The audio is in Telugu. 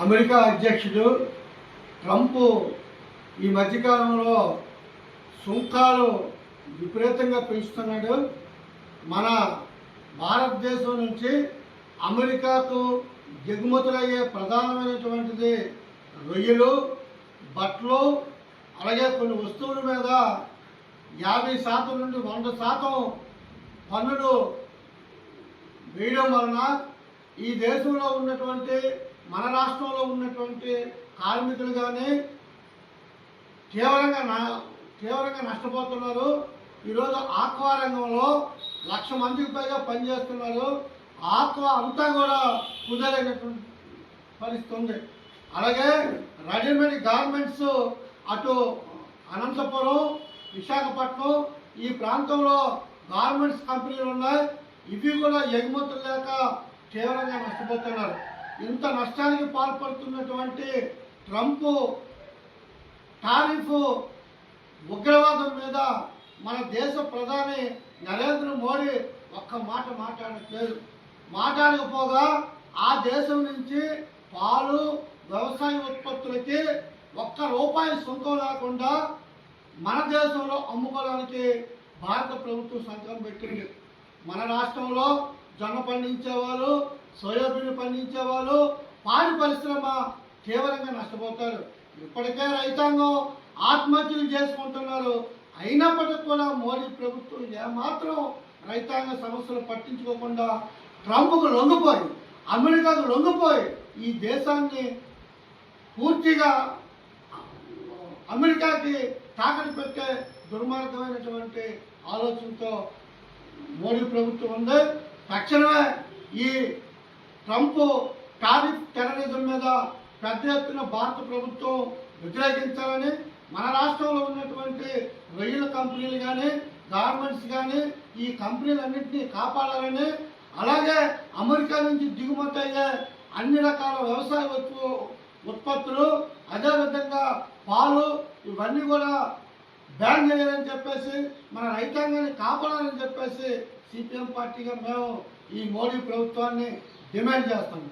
అమెరికా అధ్యక్షుడు ట్రంప్ ఈ మధ్యకాలంలో సుంకాలు విపరీతంగా పెంచుతున్నాడు. మన భారతదేశం నుంచి అమెరికాకు దిగుమతులయ్యే ప్రధానమైనటువంటిది రొయ్యలు బట్టలు అలాగే కొన్ని వస్తువుల మీద యాభై శాతం నుండి వంద శాతం పన్నులు వేయడం వలన ఈ దేశంలో ఉన్నటువంటి మన రాష్ట్రంలో ఉన్నటువంటి కార్మికులు కానీ తీవ్రంగా నా- తీవ్రంగా నష్టపోతున్నారు. ఈరోజు ఆక్వా రంగంలో లక్ష మందికి పైగా పనిచేస్తున్నారు. ఆక్వా అంతా కూడా కుదరేటటువంటి పరిస్థితి ఉంది. అలాగే రెడీమేడ్ గార్మెంట్స్ అటు అనంతపురం విశాఖపట్నం ఈ ప్రాంతంలో గార్మెంట్స్ కంపెనీలు ఉన్నాయి. ఇవి కూడా ఎగుమతులు లేక తీవ్రంగా నష్టపోతున్నారు. ఇంత నష్టానికి పాల్పడుతున్నటువంటి ట్రంప్ టారిఫ్ ఉగ్రవాదం మీద మన దేశ ప్రధాని నరేంద్ర మోడీ ఒక్క మాట మాట్లాడట్లేదు మాట్లాడకపోగా ఆ దేశం నుంచి పాలు వ్యవసాయ ఉత్పత్తులకి ఒక్క రూపాయి సుంకం లేకుండా మన దేశంలో అమ్ముకోవడానికి భారత ప్రభుత్వం సంతకం పెట్టింది. మన రాష్ట్రంలో జొన్న పండించేవాళ్ళు సోయాబీన్ పండించేవాళ్ళు పాడి పరిశ్రమ తీవ్రంగా నష్టపోతారు. ఇప్పటికే రైతాంగం ఆత్మహత్యలు చేసుకుంటున్నారు. అయినప్పటికీ కూడా మోడీ ప్రభుత్వం ఏమాత్రం రైతాంగ సమస్యలు పట్టించుకోకుండా ట్రంప్కు లొంగిపోయి అమెరికాకు లొంగిపోయి ఈ దేశాన్ని పూర్తిగా అమెరికాకి తాకట్టు పెట్టే దుర్మార్గమైనటువంటి ఆలోచనతో మోడీ ప్రభుత్వం ఉంది. తక్షణమే ఈ ట్రంప్ టారిఫ్ టెర్రరిజం మీద పెద్ద ఎత్తున భారత ప్రభుత్వం వ్యతిరేకించాలని మన రాష్ట్రంలో ఉన్నటువంటి రొయ్యల కంపెనీలు కానీ గార్మెంట్స్ కానీ ఈ కంపెనీలన్నింటినీ కాపాడాలని అలాగే అమెరికా నుంచి దిగుమతి అయ్యే అన్ని రకాల వ్యవసాయ ఉత్పత్తులు అదేవిధంగా పాలు ఇవన్నీ కూడా బ్యాన్ చేయాలని చెప్పేసి మన రైతాంగాన్ని కాపాడాలని చెప్పేసి సిపిఎం పార్టీగా మేము ఈ మోడీ ప్రభుత్వాన్ని డిమాండ్ చేస్తాము